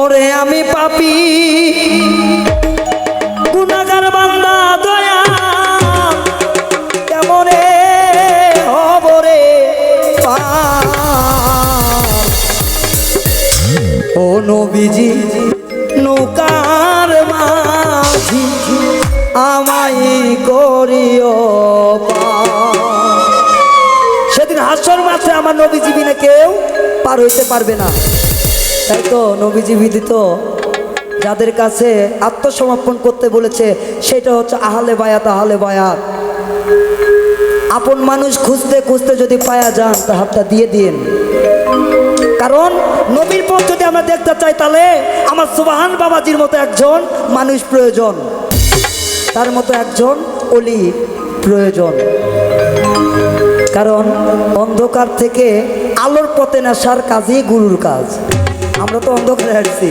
ওরে আমি পাপি। দয়া। ও নৌকার মাঝি, আমায় করিও। সেদিন হাসর মাঠে আমার নবীজি বিনা কেউ পার হইতে পারবে না। তাই তো, নবীজি বিদিত। যাদের কাছে আত্মসমর্পণ করতে বলেছে, সেটা হচ্ছে আহলে বায়াত আহলে বায়াত। আপন মানুষ খুঁজতে খুঁজতে যদি পায়া যান, তা হাতটা দিয়ে দিন। কারণ, নবীর পথ যদি আমরা দেখতে চাই, তাহলে আমার সুবাহান বাবাজির মতো একজন মানুষ প্রয়োজন। তার মতো একজন অলি প্রয়োজন। কারণ, অন্ধকার থেকে আলোর পথে নেশার কাজই গুরুর কাজ। আমরা তো অন্ধকারে আসছি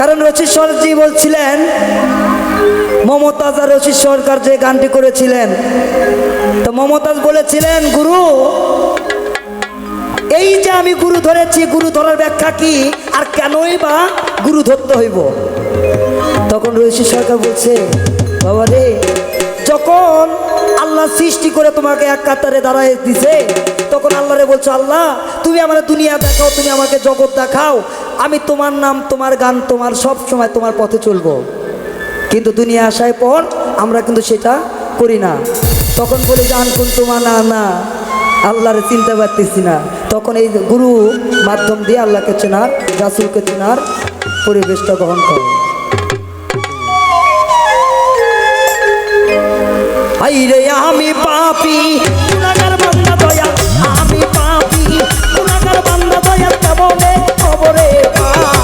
কারণ রচিশ্বরজি বলছিলেন, মমতাজ আর রচিত সরকার যে গানটি করেছিলেন। তো মমতাজ বলেছিলেন, গুরু, এই যে আমি গুরু ধরেছি, গুরু ধরার ব্যাখ্যা কি? আর কেনই বা গুরু ধরতে হইব? তখন রয়েছি সরকার বলছে, বাবা রে, যখন আল্লাহ সৃষ্টি করে তোমাকে এক কাতারে দাঁড়ায় দিছে তখন আল্লাহরে বলছো, আল্লাহ, তুমি আমার দুনিয়া দেখাও, তুমি আমাকে জগৎ দেখাও, আমি তোমার নাম, তোমার গান, তোমার সব সময় তোমার পথে চলবো। কিন্তু দুনিয়া আসার পর আমরা কিন্তু সেটা করি না। তখন বলে, জান কোন তোমার না না, আল্লাহরে চিনতে পারতেছি না। তখন এই গুরু মাধ্যম দিয়ে আল্লাহকে চেনার, রাসুলকে চেনার পরিবেশটা গ্রহণ করে। আমি পাপি গুনাহগার বান্দা দয়া কেমনে খবরে ওরে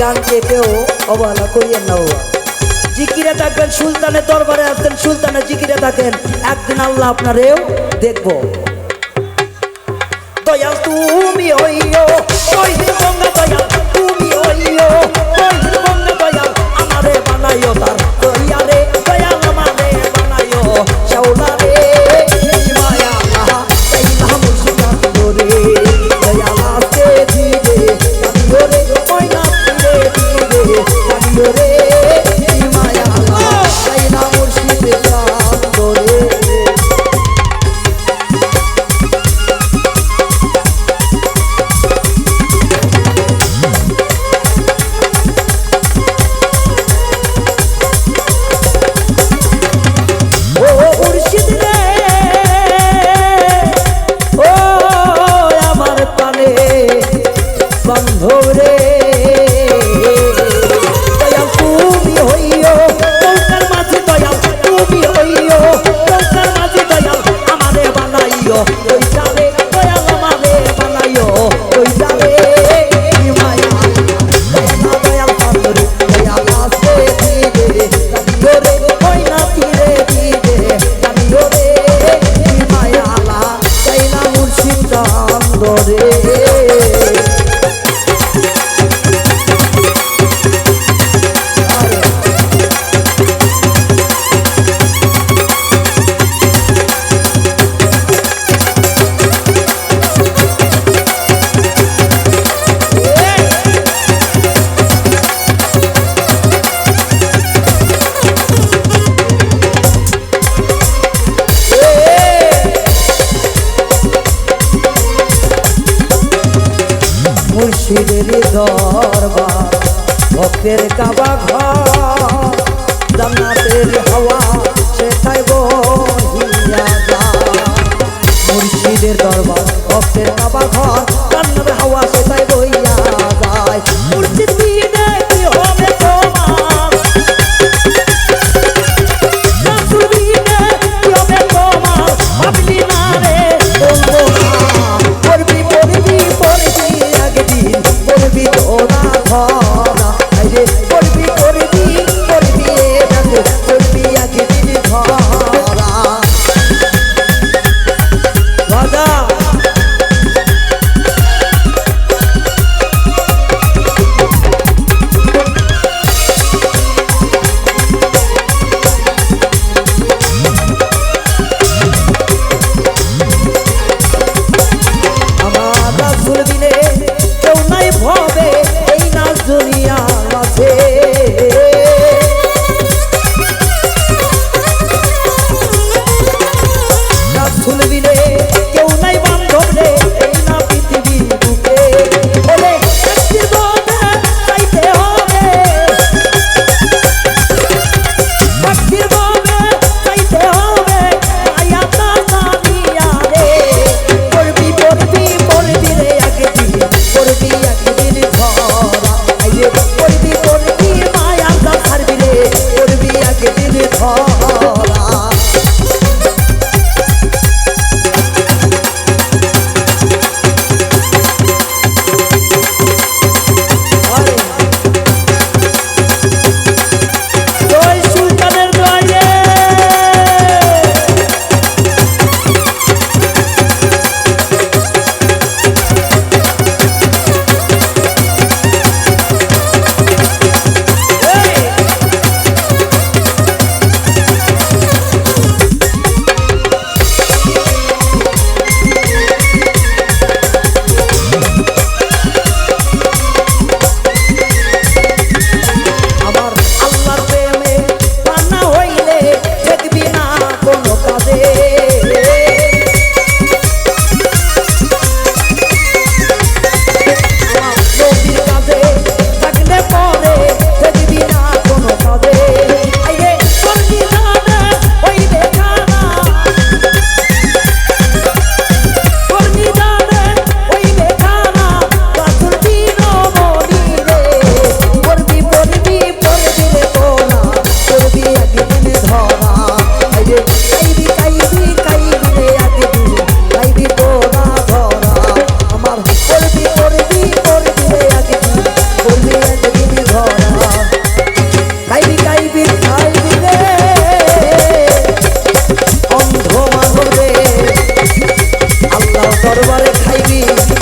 গানকে কেউ অবহেলা করিয়েন না জিকিরে থাকবেন, সুলতানের দরবারে আসতেন, সুলতানের জিকিরে থাকেন। একদিন আল্লাহ আপনারেও দেখব। দয়াল তুমি হইও দয়াল। please.